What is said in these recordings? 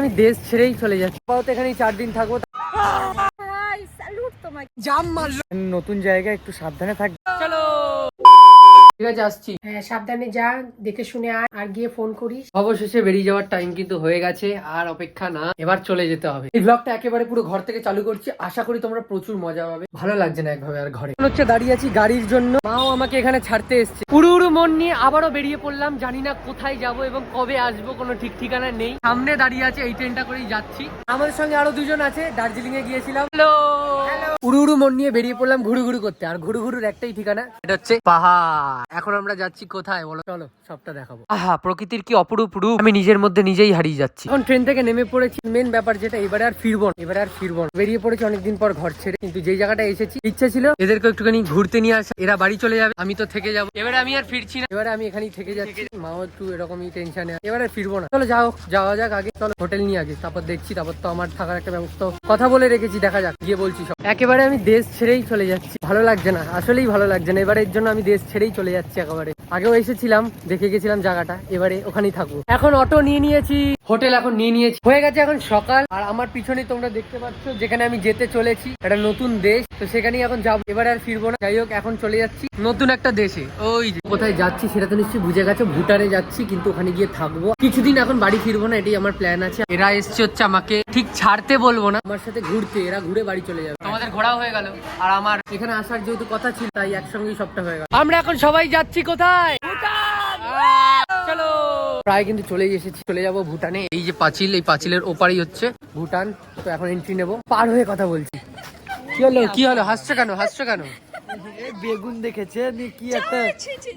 আমি দেশ ছেড়েই চলে যাচ্ছি। আপাতত এখানেই চার দিন থাকব। নতুন জায়গায় একটু সাবধানে থাকবে চলো। ঠিক আছে আসছি। হ্যাঁ সাবধানে যা দেখে শুনে আয় আর গিয়ে ফোন করিস। অবশেষে বেরিয়ে যাওয়ার টাইম কিন্তু হয়ে গেছে আর অপেক্ষা না এবার চলে যেতে হবে। এই ব্লগটা একেবারে পুরো ঘর থেকে চালু করছি আশা করি তোমরা প্রচুর মজা পাবে। ভালো লাগছে না একভাবে আর ঘরে। হচ্ছে দাঁড়িয়ে আছি গাড়ির জন্য। মাও আমাকে এখানে ছাড়তে এসছে। উড়ু মন নিয়ে আবারও বেরিয়ে পড়লাম জানি না কোথায় যাব এবং কবে আসব কোনো ঠিক ঠিকানা নেই। সামনে দাঁড়িয়ে আছে এই ট্রেনটা করেই যাচ্ছি। আমাদের সঙ্গে আরও দুজন আছে দার্জিলিং এ গিয়েছিলাম হ্যালো উড়ু উড়ু মন নিয়ে বেরিয়ে পড়লাম ঘুরু ঘুরু করতে। আর ঘুরু ঘুরুর একটাই ঠিকানা এটা হচ্ছে পাহাড়। এখন আমরা যাচ্ছি কোথায় বলো? চলো সবটা দেখাবো। আহা প্রকৃতির কি অপরূপ রূপ? আমি নিজের মধ্যে নিজেই হারিয়ে যাচ্ছি। এখন ট্রেন থেকে নেমে পড়েছি। মেন ব্যাপার যেটা এবারে আর ফিরবো এবারে আর ফিরবো বেরিয়ে পড়েছি অনেকদিন পর ঘর ছেড়ে কিন্তু যেই জায়গাটা এসেছি ইচ্ছে ছিল এদেরকে একটুখানি ঘুরতে নিয়ে আসা। এরা বাড়ি চলে যাবে আমি তো থেকে যাব। এবারে আমি আর ফিরছি না। এবারে আমি এখানেই থেকে যাচ্ছি মাও একটু এরকমই টেনশনে এবারে আর ফিরবো না। চলো যাও যাওয়া যাক আগে। চলো হোটেল নিয়ে আগে তারপর দেখছি তারপর তো আমার থাকার একটা ব্যবস্থা কথা বলে রেখেছি দেখা যাক গিয়ে বলছি সব। একেবারে আমি দেশ ছেড়েই চলে যাচ্ছি। ভালো লাগছে না, আসলেই ভালো লাগছে না। এবারে এর জন্য আমি দেশ ছেড়েই চলে যাচ্ছি একেবারে। আগেও এসেছিলাম, দেখে গেছিলাম জায়গাটা, এবারে ওখানেই থাকব। এখন অটো নিয়ে নিয়েছি হোটেল এখন নিয়ে নিয়েছি। হয়ে গেছে এখন সকাল, আর আমার পিছনে তোমরা দেখতে পাচ্ছ, যেখানে আমি যেতে চলেছি, একটা নতুন দেশ। তো সেখানেই এখন যাব, এবারে আর ফিরবো না। যাই হোক, এখন চলে যাচ্ছি নতুন একটা দেশে। ওই কোথায় যাচ্ছি সেটা তো নিশ্চয়ই বুঝে গেছো, ভুটানে যাচ্ছি, কিন্তু ওখানে গিয়ে থাকব। কিছুদিন এখন বাড়ি ফিরবো না, এটাই আমার প্ল্যান আছে। এরা এসছে হচ্ছে আমাকে, ঠিক ছাড়তে বলব না। আমার সাথে ঘুরতে, এরা ঘুরে বাড়ি চলে যাবে। তোমাদের ঘোরা হয়ে গেল। আর আমার এখানে আসার যেহেতু কথা ছিল তাই একসঙ্গেই সবটা হয়ে গেল। আমরা এখন সবাই যাচ্ছি কোথায়? চলো। প্রায় কিন্তু চলেই এসেছি। চলে যাব ভুটানে। এই যে পাঁচিল এই পাঁচিলের ওপারেই হচ্ছে ভুটান। তো এখন এন্ট্রি নেব। পার হয়ে কথা বলছি। কি হলো? কি হলো? হাসছো কেন? হাসছো কেন? বেগুন দেখেছে নি কি একটা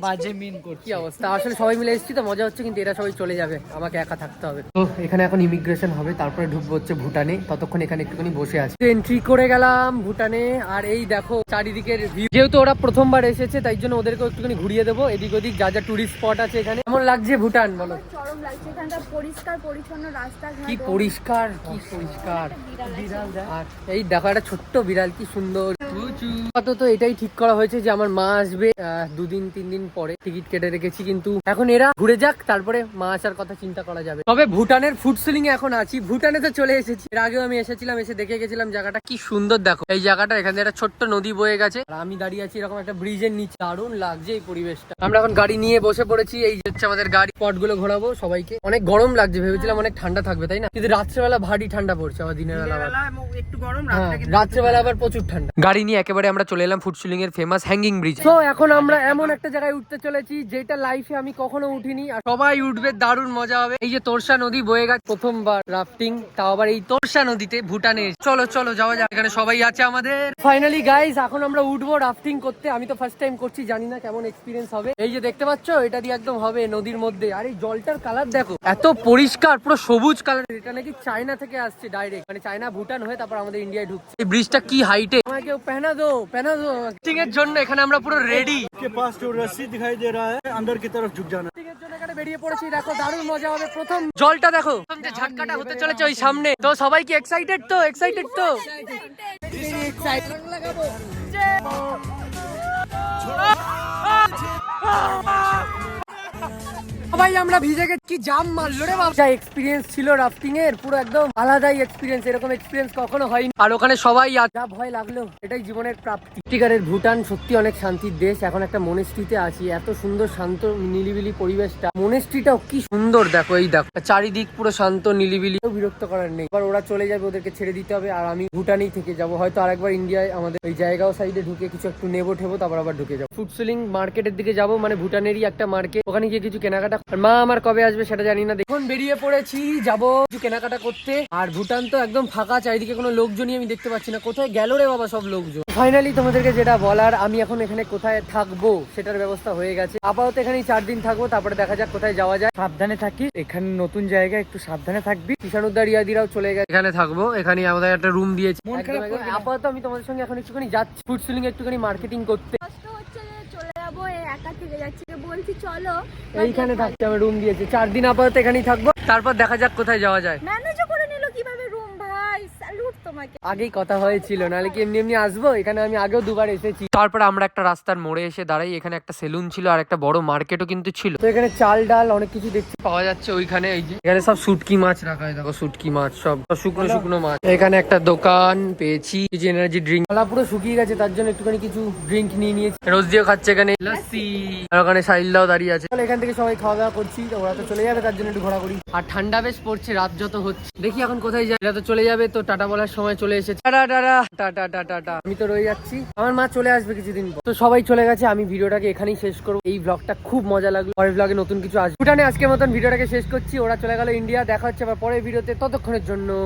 বাজে মিন করছে। কি অবস্থা? আসলে সবাই মিলে এসেছি তো মজা হচ্ছে কিন্তু এরা সবাই চলে যাবে। আমাকে একা থাকতে হবে। তো এখানে এখন ইমিগ্রেশন হবে তারপরে ঢুকবো হচ্ছে ভুটানে। ততক্ষণ এখানে একটুখানি বসে আছি। এন্ট্রি করে গেলাম ভুটানে আর এই দেখো চারিদিকের ভিউ যেহেতু ওরা প্রথমবার এসেছে তাই জন্য ওদেরকে একটুখানি ঘুরিয়ে দেবো। এদিক ওদিক যা যা টুরিস্ট স্পট আছে এখানে। কেমন লাগছে ভুটান বলো? চরম লাগছে এখানকার পরিষ্কার পরিচ্ছন্ন রাস্তাঘাট। কি পরিষ্কার কি পরিষ্কার। আর এই দেখো একটা ছোট্ট বিড়াল কি সুন্দর। আপাতত এটাই ঠিক করা হয়েছে যে আমার মা আসবে দুদিন তিন দিন পরে টিকিট কেটে রেখেছি কিন্তু এখন এরা ঘুরে যাক তারপরে মা আসার কথা চিন্তা করা যাবে। তবে ভুটানের ফুড সিলিং এ এখন আছি। ভুটানে তো চলে এসেছি। এর আগেও আমি এসেছিলাম এসে দেখে গেছিলাম জায়গাটা। কি সুন্দর দেখো। এই জায়গাটা এখানে একটা ছোট্ট নদী বয়ে গেছে। আর আমি দাঁড়িয়ে আছি এরকম একটা ব্রিজের নিচে। দারুণ লাগছে এই পরিবেশটা। আমরা এখন গাড়ি নিয়ে বসে পড়েছি। এই যে হচ্ছে আমাদের গাড়ি। স্পটগুলো ঘোরাবো সবাইকে। অনেক গরম লাগছে ভেবেছিলাম অনেক ঠান্ডা থাকবে তাই না? কিন্তু রাত্রেবেলা ভারী ঠান্ডা পড়ছে আবার দিনের বেলা একটু গরম হ্যাঁ, রাত্রেবেলা আবার প্রচুর ঠান্ডা। গাড়ি নিয়ে একেবারে আমরা চলে এলাম ফুড ফুটসুলিং এর ফেমাস হ্যাঙ্গিং ব্রিজ তো এখন আমরা এমন একটা জায়গায় উঠতে চলেছি, যেটা লাইফে আমি কখনো উঠিনি। আর সবাই উঠবে, দারুণ মজা হবে। এই যে তোরসা নদী বয়ে গেছে, প্রথমবার রাফটিং তাও আবার এই তোরসা নদীতে ভুটানে চলো চলো, যাওয়া যাক, এখানে সবাই আছে আমাদের। ফাইনালি গাইস এখন আমরা উঠবো রাফটিং করতে। আমি তো ফার্স্ট টাইম করছি, জানি না কেমন এক্সপিরিয়েন্স হবে। এই যে দেখতে পাচ্ছ, এটা দিয়ে একদম হবে নদীর মধ্যে। আর এই জলটার কালার দেখো, এত পরিষ্কার, পুরো সবুজ কালার এটা নাকি চায়না থেকে আসছে ডাইরেক্ট মানে চায়না ভুটান হয়ে তারপর আমাদের ইন্ডিয়ায় ঢুকছে। এই ব্রিজটা কি হাইটে আমাকে পেহনা দো পেহনা দো রাফটিং এর জন্য এখানে আমরা পুরো রেডি के पास जो रस्सी दिखाई दे रहा है अंदर की तरफ झुक जाना এর জন্য এখানে বেরিয়ে পড়েছি দেখো দারুণ মজা হবে প্রথম জলটা দেখো প্রথম যে ঝটকাটা হতে চলেছে ওই সামনে তো সবাই কি এক্সাইটেড তো এক্সাইটেড তো সবাই আমরা ভিজে গেছি। জাম মারলো রে বাবা। এক্সপিরিয়েন্স ছিল রাফটিং এর, পুরো একদম আলাদাই এক্সপিরিয়েন্স এরকম এক্সপিরিয়েন্স কখনো হয়নি। আর ওখানে সবাই। যা ভয় লাগল, এটাই জীবনের প্রাপ্তি। সত্যিকারের ভুটান, সত্যি অনেক শান্তির দেশ। এখন একটা মনেস্ট্রিতে আছি। এত সুন্দর, শান্ত, নিলিবিলি পরিবেশটা। মনেস্ট্রিটাও কি সুন্দর, দেখো, এই দেখো। চারিদিক পুরো শান্ত, নিলিবিলি। বিরক্ত করার নেই। এবার ওরা চলে যাবে, ওদেরকে ছেড়ে দিতে হবে। আর আমি ভুটানেই থেকে যাব। হয়তো আরেকবার ইন্ডিয়ায় আমাদের ওই জায়গাও সাইডে ঢুকে কিছু একটু নেব ঠেবো, তারপর আবার ঢুকে যাব। ফুড সেলিং মার্কেটের দিকে যাব। মানে ভুটানেরই একটা মার্কেট ওখানে গিয়ে কিছু কেনাকাটা মা আমার কবে আসবে সেটা জানি না। দেখুন, বেরিয়ে পড়েছি। যাব কিছু কেনাকাটা করতে। আর ভুটান তো একদম ফাঁকা, চারিদিকে কোনো লোকজনই আমি দেখতে পাচ্ছি না। কোথায় গেল রে বাবা সব লোকজন? ফাইনালি তোমাদেরকে যেটা বলার আমি এখন এখানে কোথায় থাকব সেটার ব্যবস্থা হয়ে গেছে। আপাতত এখানে চার দিন থাকব তারপরে দেখা যাক কোথায় যাওয়া যায়। সাবধানে থাকিস এখানে নতুন জায়গা একটু সাবধানে থাকবি। কিষানুদ্দার ইয়াদিরাও চলে গেছে। এখানে থাকব এখানে আমাদের একটা রুম দিয়েছে। আপাতত আমি তোমাদের সঙ্গে এখন একটুখানি যাচ্ছি ফুড সিলিং একটুখানি মার্কেটিং করতে। কষ্ট হচ্ছে যে চলে যাব এই একা থেকে যাচ্ছি যে বলছি চলো। এইখানে থাকতে আমার রুম দিয়েছি। চার দিন আপাতত এখানেই থাকব। তারপর দেখা যাক কোথায় যাওয়া যায়। আগেই কথা হয়েছিল নাহলে কি এমনি এমনি আসব? এখানে আমি আগেও দুবার এসেছি। তারপরে আমরা একটা রাস্তার মোড়ে এসে দাঁড়াই এখানে একটা সেলুন ছিল আর একটা বড় মার্কেটও কিন্তু ছিল। তো এখানে চাল ডাল অনেক কিছু দেখছি। পাওয়া যাচ্ছে ওইখানে এই যে এখানে সব শুটকি মাছ রাখা হয় দেখো শুটকি মাছ সব শুকনো শুকনো মাছ। এখানে একটা দোকান পেয়েছি কিছু এনার্জি ড্রিঙ্ক গলা পুরো শুকিয়ে গেছে তার জন্য একটুখানি কিছু ড্রিঙ্ক নিয়ে নিয়েছি। রোজ দিয়েও খাচ্ছে এখানে লস্যি। আর ওখানে সাইলদাও দাঁড়িয়ে আছে। তাহলে এখান থেকে সবাই খাওয়া দাওয়া করছি তো ওরা তো চলে যাবে তার জন্য একটু ঘোরাঘুরি। আর ঠান্ডা বেশ পড়ছে রাত যত হচ্ছে। দেখি এখন কোথায় যায় এরা তো চলে যাবে তো টাটা বলার সময় চলে এসেছে। আমি তো রয়ে যাচ্ছি। আমার মা চলে আসবে কিছুদিন পর। তো সবাই চলে গেছে, আমি ভিডিওটাকে এখানেই শেষ করব। এই ব্লগটা খুব মজা লাগল। পরের ব্লগে নতুন কিছু আসবে। ভুটানে আজকের মতন ভিডিওটাকে শেষ করছি। ওরা চলে গেল ইন্ডিয়া। দেখা হচ্ছে আবার পরের ভিডিওতে। ততক্ষণের জন্য।